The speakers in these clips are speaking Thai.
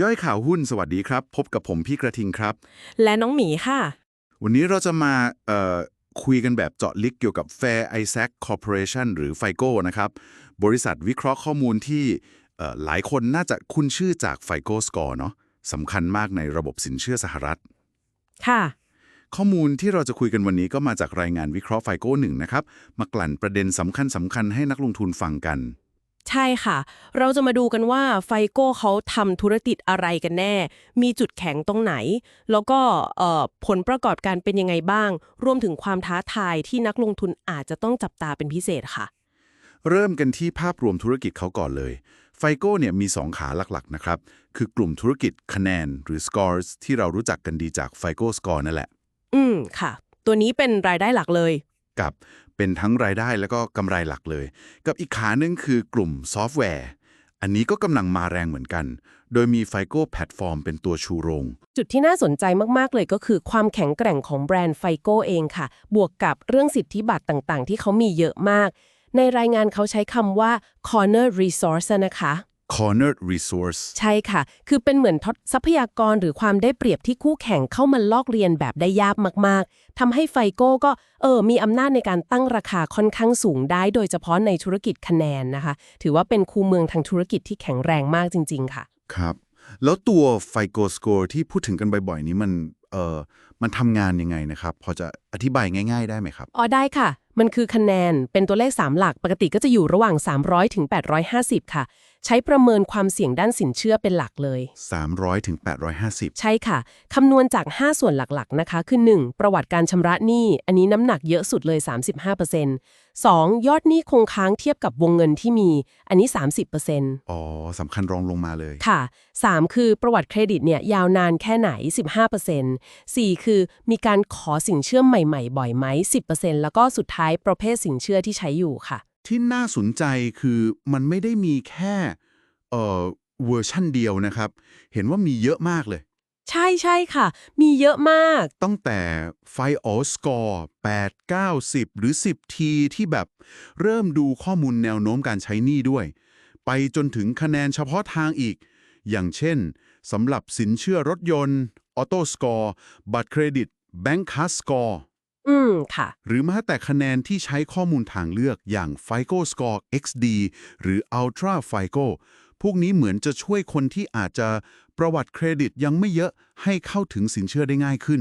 ย่อยข่าวหุ้นสวัสดีครับ พบกับผมพี่กระทิงครับ และน้องหมีค่ะ วันนี้เราจะมาเอ่อคุยกันแบบเจาะลึกเกี่ยวกับ Fair Isaac Corporation หรือ FICO นะครับ บริษัทวิเคราะห์ข้อมูลที่เอ่อหลายคนน่าจะคุ้นชื่อจาก FICO Score เนาะสำคัญมากในระบบสินเชื่อสหรัฐ ค่ะ ข้อมูลที่เราจะคุยกันวันนี้ก็มาจากรายงานวิเคราะห์ FICO 1นะครับ มากลั่นประเด็นสำคัญสำคัญๆให้นักลงทุนฟังกัน ใช่ค่ะ เราจะมาดูกันว่าไฟโก้เขาทำธุรกิจอะไรกันแน่ มีจุดแข็งตรงไหน แล้วก็เอ่อผลประกอบการเป็นยังไงบ้าง รวมถึงความท้าทายที่นักลงทุนอาจจะต้องจับตาเป็นพิเศษค่ะ เริ่มกันที่ภาพรวมธุรกิจเขาก่อนเลย ไฟโก้เนี่ยมี 2 ขาหลักๆนะครับ คือกลุ่มธุรกิจคะแนนหรือ scores ที่เรารู้จักกันดีจาก FICO Score นั่นแหละ อืมค่ะ ตัวนี้เป็นรายได้หลักเลย กับเป็นทั้งรายได้แล้วก็กำไรหลักเลย กับอีกขาหนึ่งคือกลุ่มซอฟต์แวร์ อันนี้ก็กำลังมาแรงเหมือนกัน โดยมี FICO Platform เป็นตัวชูโรง จุดที่น่าสนใจมาก ๆ เลยก็คือความแข็งแกร่งของแบรนด์ไฟโก้เองค่ะ บวกกับเรื่องสิทธิบัตรต่างๆ ที่เขามีเยอะมาก ในรายงานเขาใช้คำว่า corner resource นะคะ Cornered Resource ใช่ค่ะ คือเป็นเหมือนทศทรัพยากรหรือความได้เปรียบที่คู่แข่งเข้ามาลอกเรียนแบบได้ยากมาก ๆ ทำให้ไฟโก้ก็เออมีอำนาจในการตั้งราคาค่อนข้างสูงได้ โดยเฉพาะในธุรกิจคะแนนนะคะ ถือว่าเป็นคูเมืองทางธุรกิจที่แข็งแรงมากจริง ๆ ค่ะ ครับ แล้วตัว FICO Score ที่พูดถึงกันบ่อย ๆ นี้มันเอ่อมันทำงานยังไงนะครับ พอจะอธิบายง่าย ๆ ได้ไหมครับ อ๋อได้ค่ะ มันคือคะแนนเป็นตัวเลข 3 หลักปกติก็จะอยู่ระหว่าง 300ถึง850 ค่ะ ใช้ประเมินความเสี่ยงด้านสินเชื่อเป็นหลักเลย 300ถึง850 ใช่ค่ะ คำนวณจาก 5 ส่วนหลักๆนะคะ คือ 1. ประวัติการชำระหนี้ อันนี้น้ำหนักเยอะสุดเลย 35% 2. ยอดหนี้คงค้างเทียบกับวงเงินที่มี อันนี้ 30%อ๋อสำคัญรองลงมาเลย ค่ะ 3 คือประวัติเครดิตเนี่ยยาวนานแค่ไหน 15% 4 คือมีการขอสินเชื่อใหม่ๆ บ่อยไหม 10%แล้วก็สุดท้ายประเภทสินเชื่อที่ใช้อยู่ค่ะ ที่น่าสนใจคือมันไม่ได้มีแค่เอ่อเวอร์ชั่นเดียวนะครับ เห็นว่ามีเยอะมากเลย ใช่ใช่ค่ะ มีเยอะมาก ตั้งแต่ไฟออสกอร์8 9 10 หรือ 10 ทีที่แบบเริ่มดูข้อมูลแนวโน้มการใช้หนี้ด้วย ไปจนถึงคะแนนเฉพาะทางอีก อย่างเช่นสำหรับสินเชื่อรถยนต์ออโต้สกอร์บัตรเครดิตแบงค์คัสสกอร์อืม ค่ะ หรือแม้แต่คะแนนที่ใช้ข้อมูลทางเลือกอย่าง FICO Score XD หรือ Ultra FICO พวกนี้เหมือนจะช่วยคนที่อาจจะ ประวัติเครดิตยังไม่เยอะให้เข้าถึงสินเชื่อได้ง่ายขึ้น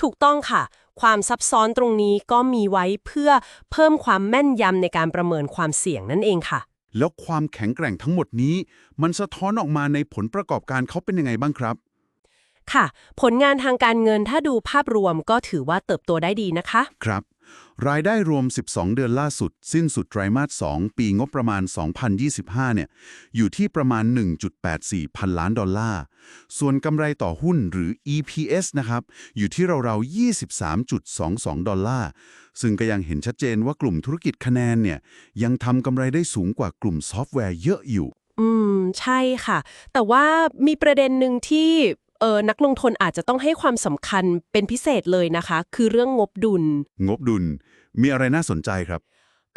ถูกต้องค่ะ ความซับซ้อนตรงนี้ก็มีไว้เพื่อเพิ่มความแม่นยำในการประเมินความเสี่ยงนั่นเองค่ะ แล้วความแข็งแกร่งทั้งหมดนี้ มันสะท้อนออกมาในผลประกอบการเขาเป็นยังไงบ้างครับ ค่ะ ผลงานทางการเงินถ้าดูภาพรวมก็ถือว่าเติบโตได้ดีนะคะ ครับ รายได้รวม 12 เดือนล่าสุด สิ้นสุดไตรมาส 2 ปีงบประมาณ 2025 เนี่ย อยู่ที่ประมาณ 1.84 พันล้านดอลลาร์ ส่วนกำไรต่อหุ้นหรือ EPS นะครับ อยู่ที่ราวๆ23.22 ดอลลาร์ ซึ่งก็ยังเห็นชัดเจนว่ากลุ่มธุรกิจคะแนนเนี่ย ยังทำกำไรได้สูงกว่ากลุ่มซอฟต์แวร์เยอะอยู่ อืม ใช่ค่ะ แต่ว่ามีประเด็นหนึ่งที่ เออนักลงทุนอาจจะต้องให้ความสำคัญเป็นพิเศษเลยนะคะ คือเรื่องงบดุล งบดุล มีอะไรน่าสนใจครับ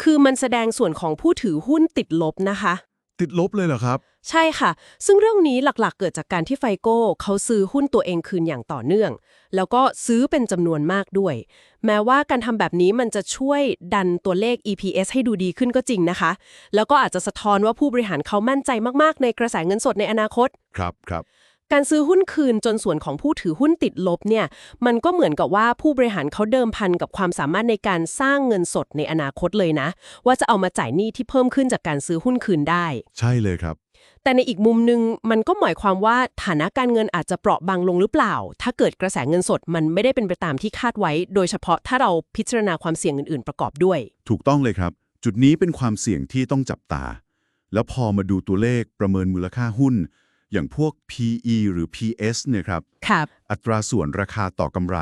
คือมันแสดงส่วนของผู้ถือหุ้นติดลบนะคะ ติดลบเลยเหรอครับ ใช่ค่ะ ซึ่งเรื่องนี้หลักๆ เกิดจากการที่ไฟโก้เขาซื้อหุ้นตัวเองคืนอย่างต่อเนื่อง แล้วก็ซื้อเป็นจำนวนมากด้วย แม้ว่าการทำแบบนี้มันจะช่วยดันตัวเลข EPS ให้ดูดีขึ้นก็จริงนะคะ แล้วก็อาจจะสะท้อนว่าผู้บริหารเขามั่นใจมากๆ ในกระแสเงินสดในอนาคต ครับครับ การซื้อหุ้นคืนจนส่วนของผู้ถือหุ้นติดลบเนี่ยมันก็เหมือนกับว่าผู้บริหารเขาเดิมพันกับความสามารถในการสร้างเงินสดในอนาคตเลยนะ ว่าจะเอามาจ่ายหนี้ที่เพิ่มขึ้นจากการซื้อหุ้นคืนได้ ใช่เลยครับ แต่ในอีกมุมหนึ่งมันก็หมายความว่าฐานะการเงินอาจจะเปราะบางลงหรือเปล่า ถ้าเกิดกระแสเงินสดมันไม่ได้เป็นไปตามที่คาดไว้ โดยเฉพาะถ้าเราพิจารณาความเสี่ยงอื่น ๆ ประกอบด้วย ถูกต้องเลยครับ จุดนี้เป็นความเสี่ยงที่ต้องจับตา แล้วพอมาดูตัวเลขประเมินมูลค่าหุ้น อย่างพวก PE หรือ PS เนี่ยครับ ครับ อัตราส่วนราคาต่อกำไร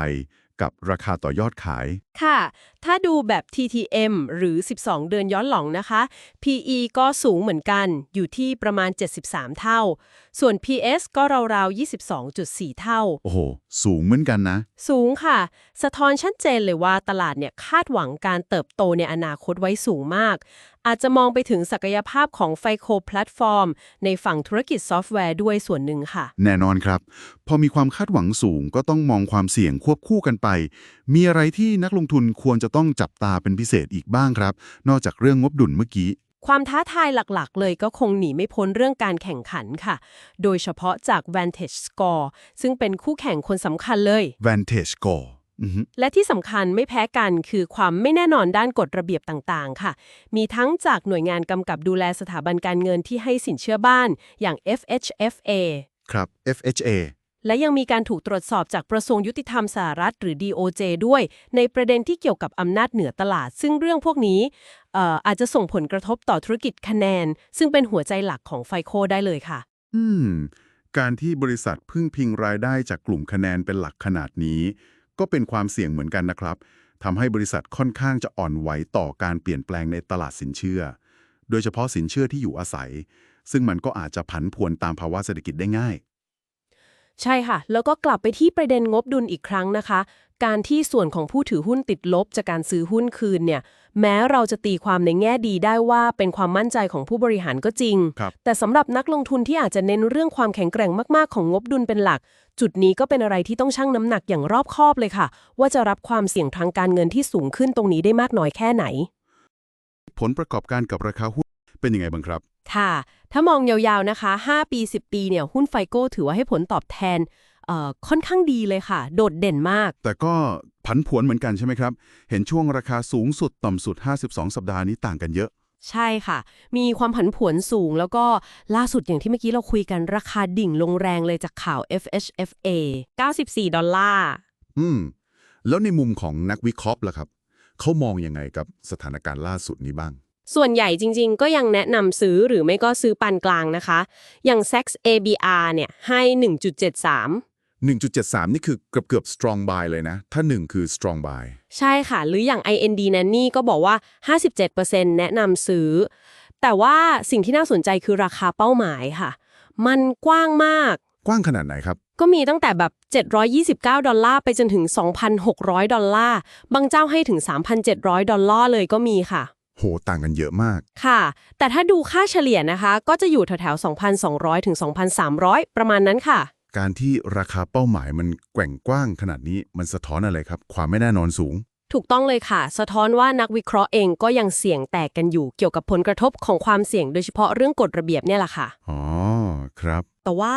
กับราคาต่อยอดขาย ค่ะถ้าดูแบบ TTM หรือ 12 เดือนย้อนหลังนะคะ PE ก็สูงเหมือนกัน อยู่ที่ประมาณ 73 เท่า ส่วน PS ก็ราวๆ 22.4 เท่า โอ้โห สูงเหมือนกันนะ สูงค่ะ สะท้อนชัดเจนเลยว่าตลาดเนี่ยคาดหวังการเติบโตในอนาคตไว้สูงมาก อาจจะมองไปถึงศักยภาพของไฟโคแพลตฟอร์ม ในฝั่งธุรกิจซอฟต์แวร์ด้วยส่วนหนึ่งค่ะ แน่นอนครับ พอมีความคาดหวังสูงก็ต้องมองความเสี่ยงควบคู่กันไป มีอะไรที่นักลงทุนควรจะต้องจับตาเป็นพิเศษอีกบ้างครับ นอกจากเรื่องงบดุลเมื่อกี้ ความท้าทายหลักๆ เลยก็คงหนีไม่พ้นเรื่องการแข่งขันค่ะ โดยเฉพาะจาก Vantage Score ซึ่งเป็นคู่แข่งคนสำคัญเลย Vantage Score อือฮึและที่สำคัญไม่แพ้กันคือความไม่แน่นอนด้านกฎระเบียบต่างๆ ค่ะ มีทั้งจากหน่วยงานกำกับดูแลสถาบันการเงินที่ให้สินเชื่อบ้านอย่าง FHFA ครับ FHA และยังมีการถูกตรวจสอบจากกระทรวงยุติธรรมสหรัฐหรือ DOJ ด้วย ในประเด็นที่เกี่ยวกับอำนาจเหนือตลาด ซึ่งเรื่องพวกนี้อออาจจะส่งผลกระทบต่อธุรกิจคะแนน ซึ่งเป็นหัวใจหลักของไฟโคได้เลยค่ะ อืม การที่บริษัทพึ่งพิงรายได้จากกลุ่มคะแนนเป็นหลักขนาดนี้ ก็เป็นความเสี่ยงเหมือนกันนะครับทำให้บริษัทค่อนข้างจะอ่อนไหวต่อการเปลี่ยนแปลงในตลาดสินเชื่อ โดยเฉพาะสินเชื่อที่อยู่อาศัย ซึ่งมันก็อาจจะผันผวนตามภาวะเศรษฐกิจได้ง่าย ใช่ค่ะ แล้วก็กลับไปที่ประเด็นงบดุลอีกครั้งนะคะ การที่ส่วนของผู้ถือหุ้นติดลบจากการซื้อหุ้นคืนเนี่ย แม้เราจะตีความในแง่ดีได้ว่าเป็นความมั่นใจของผู้บริหารก็จริงครับแต่สำหรับนักลงทุนที่อาจจะเน้นเรื่องความแข็งแกร่งมากๆของงบดุลเป็นหลัก จุดนี้ก็เป็นอะไรที่ต้องชั่งน้ำหนักอย่างรอบคอบเลยค่ะ ว่าจะรับความเสี่ยงทางการเงินที่สูงขึ้นตรงนี้ได้มากน้อยแค่ไหน ผลประกอบการกับราคาหุ้นเป็นยังไงบ้างครับ ค่ะ ถ้ามองยาวๆนะคะ 5 ปี 10 ปีเนี่ยหุ้นไฟโก้ถือว่าให้ผลตอบแทนเอ่อค่อนข้างดีเลยค่ะ โดดเด่นมาก แต่ก็ผันผวนเหมือนกันใช่ไหมครับ เห็นช่วงราคาสูงสุดต่ำสุด 52 สัปดาห์นี้ต่างกันเยอะ ใช่ค่ะ มีความผันผวนสูงแล้วก็ล่าสุดอย่างที่เมื่อกี้เราคุยกันราคาดิ่งลงแรงเลยจากข่าว FHFA 94 ดอลลาร์ อืม แล้วในมุมของนักวิเคราะห์ล่ะครับ เขามองยังไงกับสถานการณ์ล่าสุดนี้บ้าง ส่วนใหญ่จริงๆ ก็ยังแนะนำซื้อหรือไม่ก็ซื้อปานกลางนะคะ อย่าง SAX ABR เนี่ยให้ 1.73 1.73 นี่คือเกือบเกือบ strong buy เลยนะ ถ้า 1 คือ strong buy ใช่ค่ะ หรืออย่าง IND นั่นนี่ก็บอกว่า 57%แนะนำซื้อ แต่ว่าสิ่งที่น่าสนใจคือราคาเป้าหมายค่ะ มันกว้างมาก กว้างขนาดไหนครับ ก็มีตั้งแต่แบบ 729 ดอลลาร์ไปจนถึง 2,600 ดอลลาร์ บางเจ้าให้ถึง 3,700 ดอลลาร์เลยก็มีค่ะ โหต่างกันเยอะมาก ค่ะ แต่ถ้าดูค่าเฉลี่ยนะคะ ก็จะอยู่แถวๆ 2,200 ถึง 2,300 ประมาณนั้นค่ะ การที่ราคาเป้าหมายมันแกว่งกว้างขนาดนี้มันสะท้อนอะไรครับ ความไม่แน่นอนสูง ถูกต้องเลยค่ะ สะท้อนว่านักวิเคราะห์เองก็ยังเสี่ยงแตกกันอยู่เกี่ยวกับผลกระทบของความเสี่ยงโดยเฉพาะเรื่องกฎระเบียบเนี่ยแหละค่ะ อ๋อ ครับแต่ว่า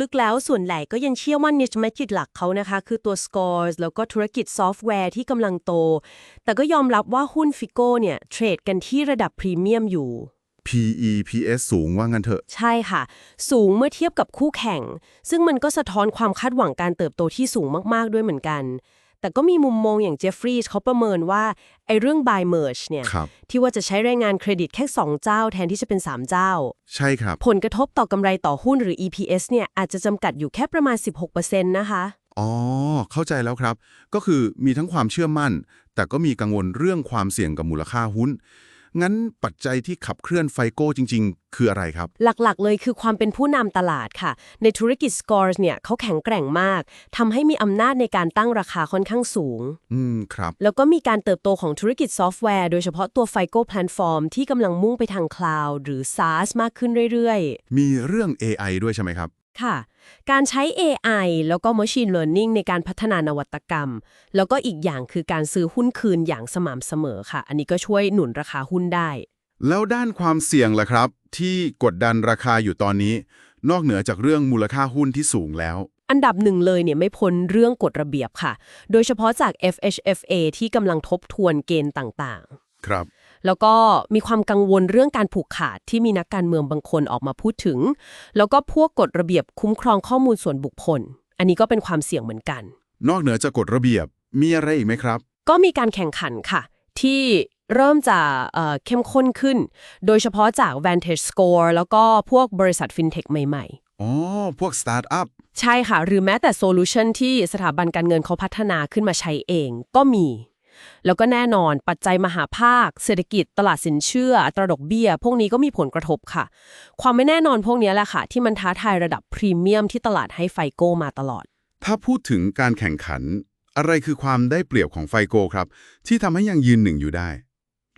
ลึกๆแล้วส่วนใหญ่ก็ยังเชื่อว่า niche market หลักเขานะคะ คือตัว scores แล้วก็ธุรกิจซอฟต์แวร์ที่กำลังโต แต่ก็ยอมรับว่าหุ้นฟิโก้เนี่ยเทรดกันที่ระดับพรีเมียมอยู่ PE PS สูงว่างั้นเถอะ ใช่ค่ะ สูงเมื่อเทียบกับคู่แข่ง ซึ่งมันก็สะท้อนความคาดหวังการเติบโตที่สูงมากๆด้วยเหมือนกัน แต่ก็มีมุมมองอย่างเจฟฟรีย์เขาประเมินว่าไอ้เรื่อง buy merge เนี่ย ครับที่ว่าจะใช้แรงงานเครดิตแค่ 2 เจ้าแทนที่จะเป็น 3 เจ้า ใช่ครับ ผลกระทบต่อกำไรต่อหุ้นหรือ EPS เนี่ยอาจจะจำกัดอยู่แค่ประมาณ 16%นะคะ อ๋อ เข้าใจแล้วครับ ก็คือมีทั้งความเชื่อมั่น แต่ก็มีกังวลเรื่องความเสี่ยงกับมูลค่าหุ้น งั้นปัจจัยที่ขับเคลื่อนไฟโก้จริง ๆ คืออะไรครับ หลักๆ เลยคือความเป็นผู้นำตลาดค่ะ ในธุรกิจ Scores เนี่ยเขาแข็งแกร่งมากทำให้มีอำนาจในการตั้งราคาค่อนข้างสูง อืมครับ แล้วก็มีการเติบโตของธุรกิจซอฟต์แวร์ โดยเฉพาะตัว FICO Platform ที่กำลังมุ่งไปทางคลาวด์หรือ SaaS มากขึ้นเรื่อยมีเรื่อง AI ด้วยใช่ไหมครับๆ ค่ะ การใช้ AI แล้วก็ Machine Learning ในการพัฒนานวัตกรรม แล้วก็อีกอย่างคือการซื้อหุ้นคืนอย่างสม่ำเสมอค่ะ อันนี้ก็ช่วยหนุนราคาหุ้นได้ แล้วด้านความเสี่ยงล่ะครับ ที่กดดันราคาอยู่ตอนนี้ นอกเหนือจากเรื่องมูลค่าหุ้นที่สูงแล้วอันดับหนึ่งเลยเนี่ยไม่พ้นเรื่องกฎระเบียบค่ะ โดยเฉพาะจาก FHFA ที่กำลังทบทวนเกณฑ์ต่างครับๆ แล้วก็มีความกังวลเรื่องการผูกขาดที่มีนักการเมืองบางคนออกมาพูดถึง แล้วก็พวกกฎระเบียบคุ้มครองข้อมูลส่วนบุคคล อันนี้ก็เป็นความเสี่ยงเหมือนกัน นอกเหนือจากกฎระเบียบมีอะไรอีกไหมครับ ก็มีการแข่งขันค่ะ ที่เริ่มจะเอ่อเข้มข้นขึ้น โดยเฉพาะจาก Vantage Score แล้วก็พวกบริษัทฟินเทคใหม่ๆ อ๋อ พวกสตาร์ทอัพ ใช่ค่ะ หรือแม้แต่โซลูชันที่สถาบันการเงินเขาพัฒนาขึ้นมาใช้เองก็มี แล้วก็แน่นอนปัจจัยมหาภาค เศรษฐกิจตลาดสินเชื่ออัตราดอกเบี้ย พวกนี้ก็มีผลกระทบค่ะ ความไม่แน่นอนพวกนี้แหละค่ะ ที่มันท้าทายระดับพรีเมียมที่ตลาดให้ไฟโก้มาตลอด ถ้าพูดถึงการแข่งขัน อะไรคือความได้เปรียบของไฟโกครับ ที่ทำให้ยังยืนหนึ่งอยู่ได้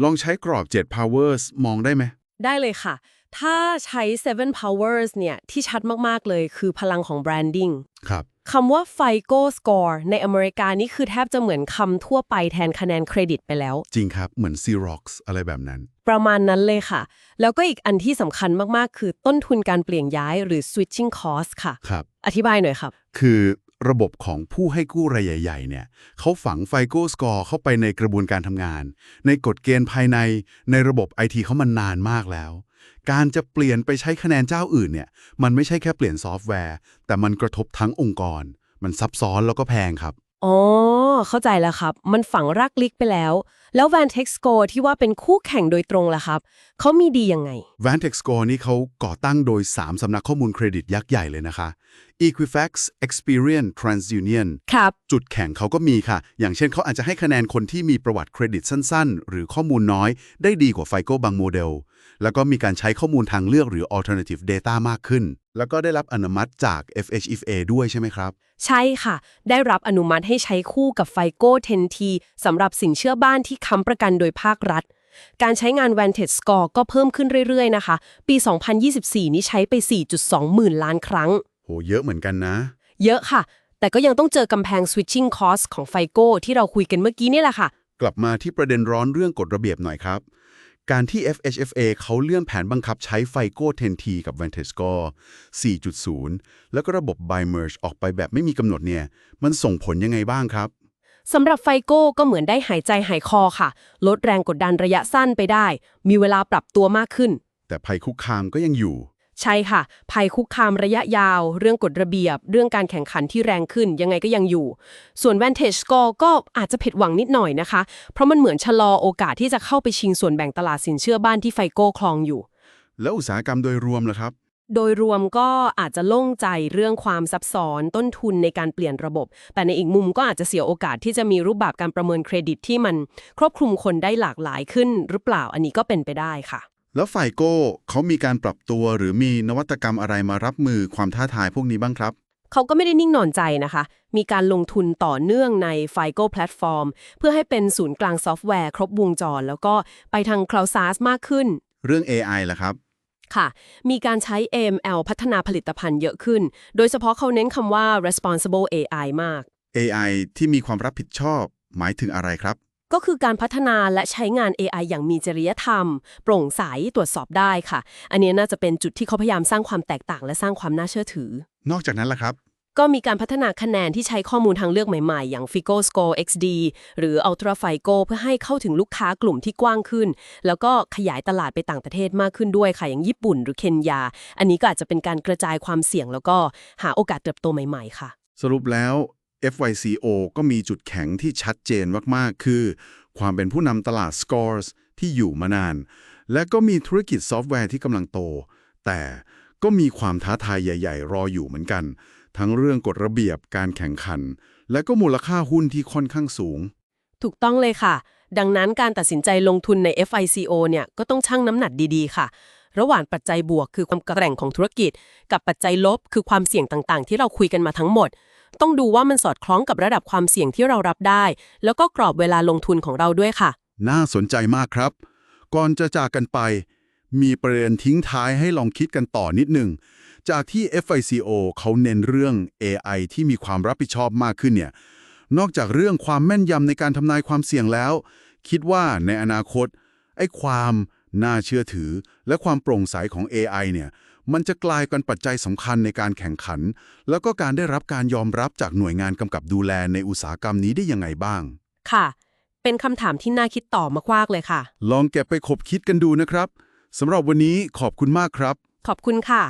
ลองใช้กรอบ 7 powers มองได้ไหมได้เลยค่ะ ถ้าใช้ seven powers เนี่ย ที่ชัดมาก ๆ เลยคือพลังของ branding ครับ คำว่า FICO score ในอเมริกานี่คือแทบจะเหมือนคำทั่วไปแทนคะแนนเครดิตไปแล้ว จริงครับ เหมือน Xerox อะไรแบบนั้น ประมาณนั้นเลยค่ะ แล้วก็อีกอันที่สำคัญมาก ๆ คือต้นทุนการเปลี่ยนย้ายหรือ switching cost ค่ะ ครับ อธิบายหน่อยครับ คือระบบของผู้ให้กู้รายใหญ่ๆเนี่ยเขาฝัง FICO score เข้าไปในกระบวนการทำงาน ในกฎเกณฑ์ภายในในระบบไอทีเขามันนานมากแล้ว การจะเปลี่ยนไปใช้คะแนนเจ้าอื่นเนี่ย มันไม่ใช่แค่เปลี่ยนซอฟต์แวร์ แต่มันกระทบทั้งองค์กร มันซับซ้อนแล้วก็แพงครับ อ๋อ เข้าใจแล้วครับ มันฝังรากลึกไปแล้ว แล้ว Vantex Score ที่ว่าเป็นคู่แข่งโดยตรงล่ะครับ เขามีดียังไง Vantex Score นี่เขาก่อตั้งโดย 3 สำนักข้อมูลเครดิตยักษ์ใหญ่เลยนะคะ Equifax, Experian, TransUnion ครับ จุดแข็งเขาก็มีค่ะ อย่างเช่นเขาอาจจะให้คะแนนคนที่มีประวัติเครดิตสั้น ๆ หรือข้อมูลน้อย ได้ดีกว่า FICO บางโมเดล แล้วก็มีการใช้ข้อมูลทางเลือกหรือ alternative data มากขึ้น แล้วก็ได้รับอนุมัติจาก FHFA ด้วยใช่ไหมครับ ใช่ค่ะ ได้รับอนุมัติให้ใช้คู่กับ FICO 10T สำหรับสินเชื่อบ้านที่ค้ำประกันโดยภาครัฐ การใช้งาน Vantage Score ก็เพิ่มขึ้นเรื่อยๆนะคะ ปี 2024 นี้ใช้ไป 4.2 หมื่นล้านครั้ง โห เยอะเหมือนกันนะ เยอะค่ะ แต่ก็ยังต้องเจอกำแพง switching cost ของ FICO ที่เราคุยกันเมื่อกี้นี่แหละค่ะ กลับมาที่ประเด็นร้อนเรื่องกฎระเบียบหน่อยครับ การที่ FHFA เขาเลื่อนแผนบังคับใช้ FICO 10T กับ Vantage Score 4.0 แล้วก็ระบบ By Merge ออกไปแบบไม่มีกำหนดเนี่ย มันส่งผลยังไงบ้างครับสำหรับไฟโก้ก็เหมือนได้หายใจหายคอค่ะ ลดแรงกดดันระยะสั้นไปได้ มีเวลาปรับตัวมากขึ้น แต่ภัยคุกคามก็ยังอยู่ ใช่ค่ะ ภัยคุกคามระยะยาว เรื่องกฎระเบียบ เรื่องการแข่งขันที่แรงขึ้น ยังไงก็ยังอยู่ ส่วน Vantage Score ก็อาจจะผิดหวังนิดหน่อยนะคะ เพราะมันเหมือนชะลอโอกาสที่จะเข้าไปชิงส่วนแบ่งตลาดสินเชื่อบ้านที่ไฟโก้คลองอยู่ แล้วอุตสาหกรรมโดยรวมล่ะครับ โดยรวมก็อาจจะโล่งใจเรื่องความซับซ้อนต้นทุนในการเปลี่ยนระบบ แต่ในอีกมุมก็อาจจะเสียโอกาสที่จะมีรูปแบบการประเมินเครดิตที่มัน ครอบคลุมคนได้หลากหลายขึ้น หรือเปล่าอันนี้ก็เป็นไปได้ค่ะ แล้วฝ่ายโก้เขามีการปรับตัวหรือมีนวัตกรรมอะไรมารับมือความท้าทายพวกนี้บ้างครับ เขาก็ไม่ได้นิ่งนอนใจนะคะ มีการลงทุนต่อเนื่องใน FICO Platform เพื่อให้เป็นศูนย์กลางซอฟต์แวร์ครบวงจร แล้วก็ไปทาง Cloud SaaS มากขึ้น เรื่อง AI ล่ะครับค่ะ มีการใช้ AML พัฒนาผลิตภัณฑ์เยอะขึ้น โดยเฉพาะเขาเน้นคำว่า responsible AI มาก AI ที่มีความรับผิดชอบ หมายถึงอะไรครับ ก็คือการพัฒนาและใช้งาน AI อย่างมีจริยธรรม โปร่งใสตรวจสอบได้ค่ะ อันนี้น่าจะเป็นจุดที่เขาพยายามสร้างความแตกต่าง และสร้างความน่าเชื่อถือ นอกจากนั้นล่ะครับ ก็มีการพัฒนาคะแนนที่ใช้ข้อมูลทางเลือกใหม่ๆ อย่าง Fico Score XD หรือ Ultra FICO เพื่อให้เข้าถึงลูกค้ากลุ่มที่กว้างขึ้น แล้วก็ขยายตลาดไปต่างประเทศมากขึ้นด้วยค่ะอย่างญี่ปุ่น หรือเคนยา อันนี้ก็อาจจะเป็นการกระจายความเสี่ยง แล้วก็หาโอกาสเติบโตใหม่ ๆ ค่ะ สรุปแล้ว FYCO ก็มีจุดแข็งที่ชัดเจนมาก ๆ คือ ความเป็นผู้นำตลาด Scores ที่อยู่มานาน และก็มีธุรกิจซอฟต์แวร์ที่กำลังโต แต่ก็มีความท้าทายใหญ่ ๆ รออยู่เหมือนกัน ทั้งเรื่องกฎระเบียบการแข่งขัน และก็มูลค่าหุ้นที่ค่อนข้างสูง ถูกต้องเลยค่ะ ดังนั้นการตัดสินใจลงทุนใน FICO เนี่ยก็ต้องชั่งน้ำหนักดี ๆ ค่ะ ระหว่างปัจจัยบวกคือความแกร่งของธุรกิจ กับปัจจัยลบคือความเสี่ยงต่างๆ ที่เราคุยกันมาทั้งหมด ต้องดูว่ามันสอดคล้องกับระดับความเสี่ยงที่เรารับได้ แล้วก็กรอบเวลาลงทุนของเราด้วยค่ะ น่าสนใจมากครับ ก่อนจะจากกันไป มีประเด็นทิ้งท้ายให้ลองคิดกันต่อนิดหนึ่ง จากที่ FICO เขาเน้นเรื่อง AI ที่มีความรับผิดชอบมากขึ้นเนี่ย นอกจากเรื่องความแม่นยำในการทำนายความเสี่ยงแล้ว คิดว่าในอนาคตไอ้ความน่าเชื่อถือ และความโปร่งใสของ AI เนี่ย มันจะกลายเป็นปัจจัยสำคัญในการแข่งขัน แล้วก็การได้รับการยอมรับจากหน่วยงานกำกับดูแลในอุตสาหกรรมนี้ได้ยังไงบ้าง ค่ะ เป็นคำถามที่น่าคิดต่อมากๆเลยค่ะ ลองเก็บไปคบคิดกันดูนะครับสำหรับวันนี้ขอบคุณมากครับ ขอบคุณค่ะ